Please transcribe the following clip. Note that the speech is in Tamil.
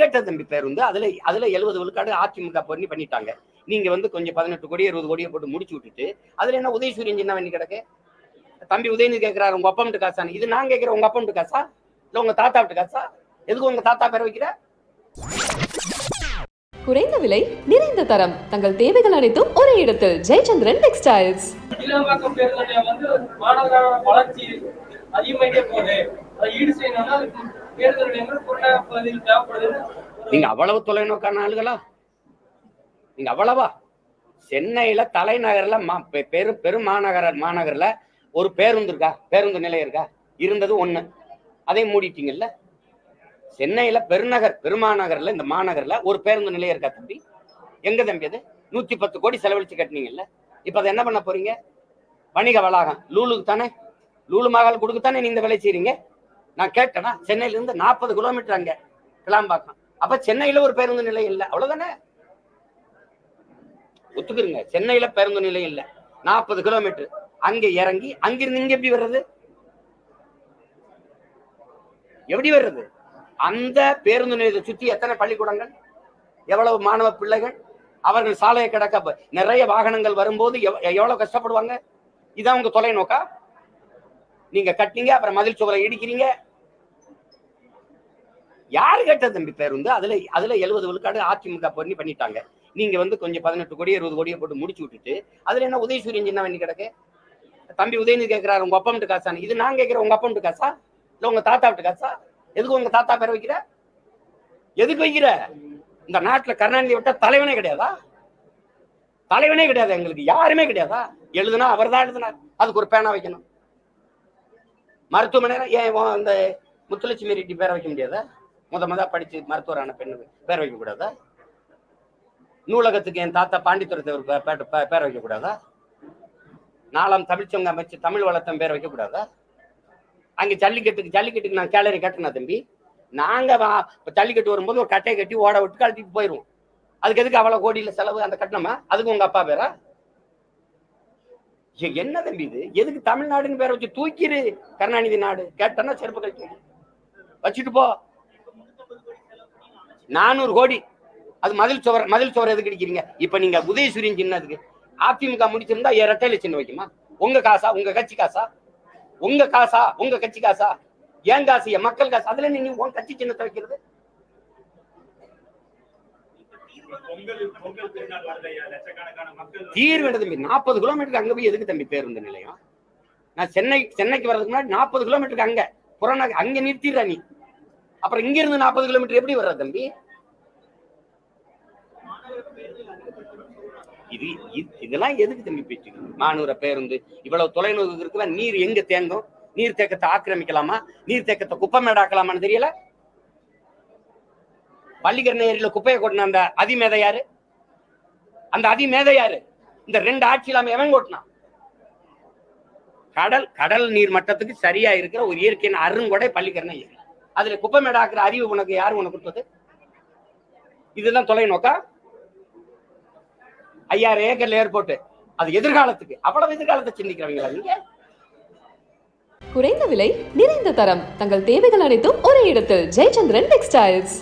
கேட்ட தம்பி பேருந்து அதுல அதுல எழுபது விழுக்காடு அதிமுக பண்ணி பண்ணிட்டாங்க. நீங்க வந்து கொஞ்சம் பதினெட்டு கோடி இருபது கோடியை போட்டு முடிச்சு விட்டுட்டு அதுல என்ன உதயசூரியன் சின்ன வண்டி கிடக்கு? தம்பி உதயநிதி கேட்கிறாரு உங்க அப்பா வீட்டு காசான்னு. இது நான் கேட்கிறேன் உங்க அப்பா வீட்டு காசா? இல்ல உங்க தாத்தா வீட்டு காசா? எதுக்கு உங்க தாத்தா பேர் வைக்கிற? குறைந்த விலை நிறைந்த தரம். தங்கள் தேவைகள் அனைத்தும் ஒரே இடத்தில். ஜெயச்சந்திரன் டெக்ஸ்டைல்ஸ். வந்து வளர்ச்சி அதிகமாயிட்டே போகுது. அதை ஈடு செய்யணும்னா நீங்க அவ்வளவு தொலைநோக்கான ஆளுகளா? நீங்க அவ்வளவா? சென்னையில தலைநகர்ல மா- பெ- பெரு பெருமாநகர மாநகர்ல ஒரு பேருந்து இருக்கா? பேருந்து நிலையம் இருக்கா? இருந்தது ஒண்ணு. அதை மூடிட்டீங்கல்ல? சென்னையில பெருநகர் பெருமாநகர்ல இந்த மாநகர்ல ஒரு பேருந்து நிலையம் இருக்கா தம்பி? எங்க தம்பி அது? நூத்தி பத்து கோடி செலவழிச்சு கட்டினீங்கல்ல? இப்ப அதை என்ன பண்ண போறீங்க? வணிக வளாகம். லூலுக்கு தானே? லூலு மகால் கொடுக்கத்தானே நீங்க இந்த வேலை செய்றீங்க? நான் கேட்டேனா சென்னையில இருந்து நாற்பது கிலோமீட்டர் அங்கே கிளாம்பாக்கம். அப்ப சென்னையில ஒரு பேருந்து நிலையம் இல்லை. அவ்வளவுதானே? ஒத்துக்குறீங்க. சென்னையில பேருந்து நிலையம் இல்ல. நாற்பது கிலோமீட்டர் அங்கே இறங்கி அங்கிருந்து இங்க எப்படி வர்றது? எப்படி வர்றது? அந்த பேருந்து நிலையத்தை சுத்தி எத்தனை பள்ளிக்கூடங்கள்? எவ்வளவு மாணவ பிள்ளைகள்? அவர்கள் சாலையை கிடக்க நிறைய வாகனங்கள் வரும்போது எவ்வளவு கஷ்டப்படுவாங்க? இதான் உங்க தொலைநோக்கா? நீங்க கட்டிங்க அப்புறம் மதில் சுவரை இடிக்கிறீங்க யாரு கேட்ட தம்பி பேருந்து அதுல அதுல எழுபது விழுக்காடு அதிமுக பண்ணி பண்ணிட்டாங்க. நீங்க வந்து கொஞ்சம் பதினெட்டு கோடி இருபது கோடியை போட்டு முடிச்சு விட்டுட்டு அதுல என்ன உதயசூரியன் சின்ன பண்ணி கிடக்கு? தம்பி உதயநிதி கேட்கிறாரு உங்க அப்பா வீட்டு காசான்னு. இது நான் கேட்கிறேன் உங்க அப்பா காசா? இல்ல உங்க தாத்தா விட்டு காசா? எதுக்கு உங்க தாத்தா பேர் வைக்கிற? எதுக்கு வைக்கிற? இந்த நாட்டுல கருணாநிதி விட்டா தலைவனே கிடையாதா? தலைவனே கிடையாது எங்களுக்கு யாருமே கிடையாதா? எழுதுனா அவர் தான் எழுதினார். அதுக்கு ஒரு பேனா வைக்கணும். மருத்துவமனை ஏன் இந்த முத்துலட்சுமி ரெட்டி பேரை வைக்க முடியாதா? முத முத படிச்சு மருத்துவரான பெண்ணு பேர் வைக்க கூடாதா? நூலகத்துக்கு என் தாத்தா பாண்டித்துரத்தை ஒரு பேர் வைக்க கூடாதா? நாலாம் தமிழ்ச்சங்க அமைச்சு தமிழ் வளர்த்தம் பேர் வைக்க கூடாதா? அங்க ஜல்லிக்கட்டுக்கு ஜல்லிக்கட்டுக்கு நான் கேலரி கட்டினா தம்பி நாங்க ஜல்லிக்கட்டு வரும்போது ஒரு கட்டையை கட்டி ஓட விட்டு கழட்டிட்டு போயிருவோம். அதுக்கு எதுக்கு அவ்வளவு கோடியில செலவு அந்த கட்டணமா? அதுக்கு உங்க அப்பா பேரா? என்ன தம்பி இது? எதுக்கு தமிழ்நாடுன்னு பேரை வச்சு தூக்கிரு கருணாநிதி நாடு. கேட்டனா செருப்பு கழிச்சு வச்சுட்டு போ. நானூறு கோடி. அது மதில் சுவர் மதில் சுவர் எதுக்கு அடிக்கிறீங்க? இப்ப நீங்க உதயசூரியன் சின்னதுக்கு அதிமுக முடிச்சிருந்தா ஏன் ரெட்டையில சின்ன வைக்குமா? உங்க காசா? உங்க கட்சி காசா? உங்க காசா? உங்க கட்சி காசா? ஏன் காசு? என் மக்கள் காசு? அதுல நீங்க உன் கட்சி சின்னத்தை வைக்கிறது. தீர்வு தம்பி? நாற்பது கிலோமீட்டருக்கு அங்க போய் எதுக்கு தம்பி பேருந்து நிலையம்? நான் சென்னை சென்னைக்கு வர்றதுக்கு முன்னாடி நாற்பது கிலோமீட்டருக்கு அங்க. புறநகர் அங்க நிறுத்திடுறா நீ. அப்புறம் இங்க இருந்து நாற்பது கிலோமீட்டர் எப்படி வர்ற தம்பி? இது இது- இதெல்லாம் எதுக்கு தம்பி பேச்சு? மாநூற பேருந்து இவ்வளவு தொலைநோக்கு இருக்குல்ல நீர் எங்க தேங்கும்? நீர் தேக்கத்தை ஆக்கிரமிக்கலாமா? நீர் தேக்கத்தை குப்பை மேடாக்கலாமான்னு தெரியல? பள்ளிக்கரணை ஏரியில குப்பையை கொட்டின அந்த அதிமேதை யாரு? அந்த அதிமேதை யாரு? இந்த ரெண்டு ஆட்சி இல்லாம எவன் கொட்டினான்? கடல் கடல் நீர் மட்டத்துக்கு சரியா இருக்கிற ஒரு இயற்கையின் அருங்கொடை பள்ளிக்கரணை ஏரி அதுல குப்பை மேடாக்குற அறிவு உனக்கு யாரு உனக்கு கொடுத்தது? இதுதான் தொலைநோக்கா? ஐயாயிரம் ஏக்கர்ல ஏர்போர்ட் அது எதிர்காலத்துக்கு. அவ்வளவு எதிர்காலத்தை சிந்திக்கிறவங்களா நீங்க? குறைந்த விலை நிறைந்த தரம். தங்கள் தேவைகள் அனைத்தும் ஒரே இடத்தில். ஜெயச்சந்திரன் டெக்ஸ்டைல்ஸ்